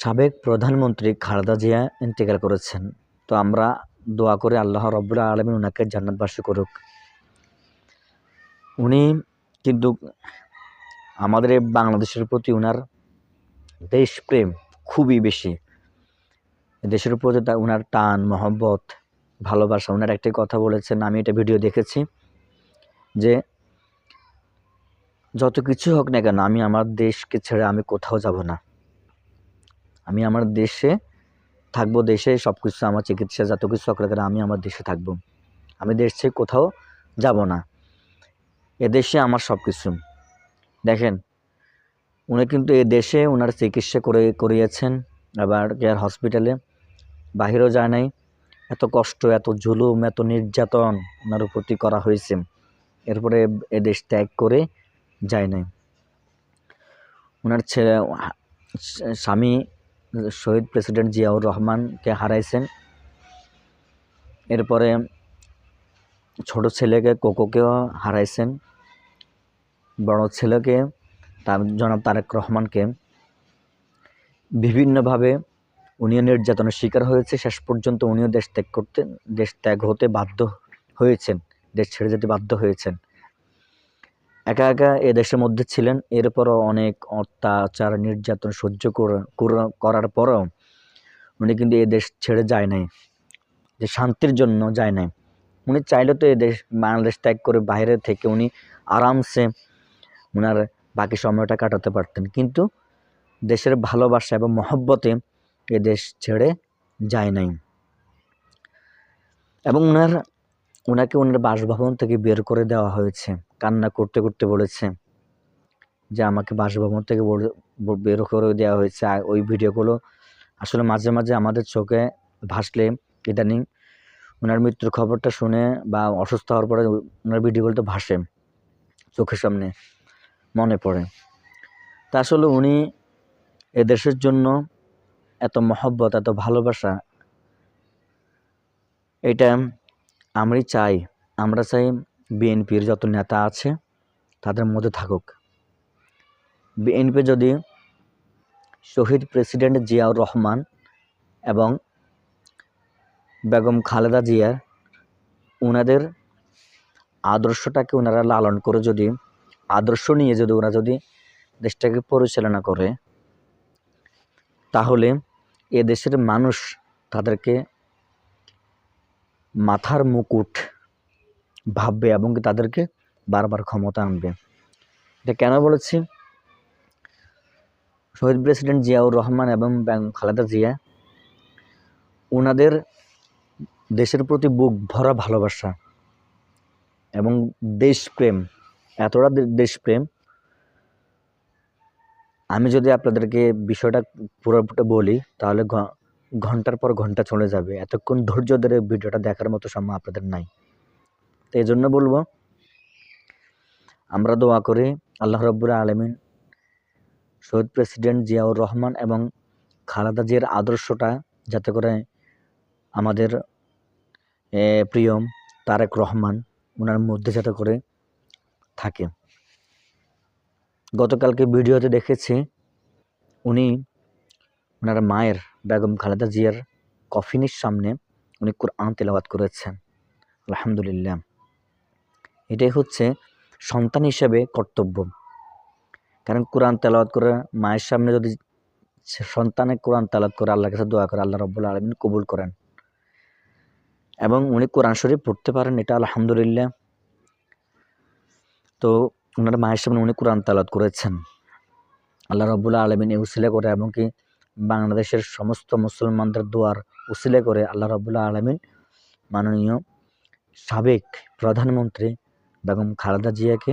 সাবেক প্রধানমন্ত্রী খালেদা জিয়া ইন্তেকাল করেছেন। তো আমরা দোয়া করে আল্লাহ রব্বুল্লাহ আলমী ওনাকে জান্নাতবাসী করুক। উনি কিন্তু আমাদের বাংলাদেশের প্রতি ওনার দেশপ্রেম খুবই বেশি। দেশের প্রতি ওনার টান, মহব্বত, ভালোবাসা ওনার একটি কথা বলেছেন, আমি এটা ভিডিও দেখেছি যে যত কিছু হোক না কেন আমি আমার দেশকে ছেড়ে আমি কোথাও যাব না। আমি আমার দেশে থাকব, দেশে সব কিছু আমার চিকিৎসা যত কিছু না আমি আমার দেশে থাকব। আমি দেশ ছেড়ে কোথাও যাব না। এ দেশে আমার সব কিছু দেখেন, উনি কিন্তু এ দেশে ওনার চিকিৎসা করে, করিয়েছেন। আবার কেয়ার হসপিটালে বাহিরেও যায় নাই। এত কষ্ট, এত ঝুলুম এত নির্যাতন ওনার প্রতি করা হয়েছে। এরপরে এ দেশ ত্যাগ করে যায় নাই। ওনার ছেলে স্বামী শহীদ প্রেসিডেন্ট জিয়াউর রহমানকে হারাইছেন। এরপরে ছোট ছেলেকে কোকোকেও হারাইছেন। বড় ছেলেকে তার জনাব তারেক রহমানকে। বিভিন্নভাবে উনিও নির্যাতনের শিকার হয়েছে। শেষ পর্যন্ত উনিও দেশ ত্যাগ করতে দেশ ত্যাগ হতে বাধ্য হয়েছেন। দেশ ছেড়ে যেতে বাধ্য হয়েছেন। একা একা এ দেশের মধ্যে ছিলেন। এরপরও অনেক অত্যাচার, নির্যাতন সহ্য করার পরও উনি কিন্তু এ দেশ ছেড়ে যায় নাই, যে শান্তির জন্য যায় নাই। উনি চাইলে তো এ দেশ, বাংলাদেশ ত্যাগ করে বাইরে থেকে উনি আরামসে ওনার বাকি সময়টা কাটাতে পারতেন। কিন্তু দেশের ভালোবাসা এবং মহব্বতে এ দেশ ছেড়ে যায় নাই। এবং ওনার ওনাকে ওনার বাসভবন থেকে বের করে দেওয়া হয়েছে। কান্না করতে করতে বলেছে যে আমাকে বাসভবন থেকে বের করে দেওয়া হয়েছে। ওই ভিডিওগুলো আসলে মাঝে মাঝে আমাদের চোখে ভাসলে ইদানিং ওনার মৃত্যুর খবরটা শুনে বা অসুস্থ হওয়ার পরে ওনার ভিডিওগুলো তো ভাসে চোখের সামনে, মনে পড়ে। তা আসলে উনি এদেশের জন্য এত মহব্বত, এত ভালোবাসা, এটা আমরাই চাই। আমরা চাই বিএনপির যত নেতা আছে, তাদের মধ্যে থাকুক। বিএনপি যদি শহীদ প্রেসিডেন্ট জিয়াউর রহমান এবং বেগম খালেদা জিয়ার ওনাদের আদর্শটাকে ওনারা লালন করে যদি, আদর্শ নিয়ে যদি ওরা যদি দেশটাকে পরিচালনা করে, তাহলে এ দেশের মানুষ তাদেরকে মাথার মুকুট ভাববে এবং তাদেরকে বারবার ক্ষমতা আনবে। এটা কেন বলেছি? শহীদ প্রেসিডেন্ট জিয়াউর রহমান এবং ব্যাং খালেদা জিয়া ওনাদের দেশের প্রতি বুক ভরা ভালোবাসা এবং দেশপ্রেম, এতটা দেশপ্রেম। আমি যদি আপনাদেরকে বিষয়টা পুরোটা বলি, তাহলে ঘণ্টার পর ঘণ্টা চলে যাবে। এতক্ষণ ধৈর্য ধরে ভিডিওটা দেখার মতো সময় আপনাদের নাই। তো এই জন্য বলব, আমরা দোয়া করি আল্লাহ রব্বুর আলমিন শহীদ প্রেসিডেন্ট জিয়াউর রহমান এবং খালেদা জিয়ার আদর্শটা যাতে করে আমাদের প্রিয় তারেক রহমান ওনার মধ্যে যাতে করে থাকে। গতকালকে ভিডিওতে দেখেছি উনি ওনার মায়ের, বেগম খালেদা জিয়ার কফিনের সামনে উনি কোরআন তেলাওয়াত করেছেন। আলহামদুলিল্লাহ। এটাই হচ্ছে সন্তান হিসেবে কর্তব্য। কারণ কোরআন তেলাওয়াত করে মায়ের সামনে যদি সন্তানের কোরআন তেলাওয়াত করে, আল্লাহর কাছে দোয়া করে, আল্লাহ রব্বুল আলমিন কবুল করেন। এবং উনি কোরআন শরীফ পড়তে পারেন, এটা আলহামদুলিল্লাহ। তো ওনার মায়ের সামনে উনি কোরআন তালাত করেছেন। আল্লাহ রবুল্লাহ আলমিন উসিলে করে এমনকি বাংলাদেশের সমস্ত মুসলমানদের দোয়ার উসিলে করে আল্লাহ রবুল্লাহ আলমিন মাননীয় সাবেক প্রধানমন্ত্রী বেগম খালেদা জিয়াকে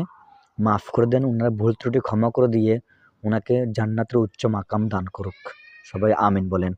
মাফ করে দেন। ওনার ভুল ত্রুটি ক্ষমা করে দিয়ে ওনাকে জান্নাতের উচ্চ মাকাম দান করুক। সবাই আমিন বলেন।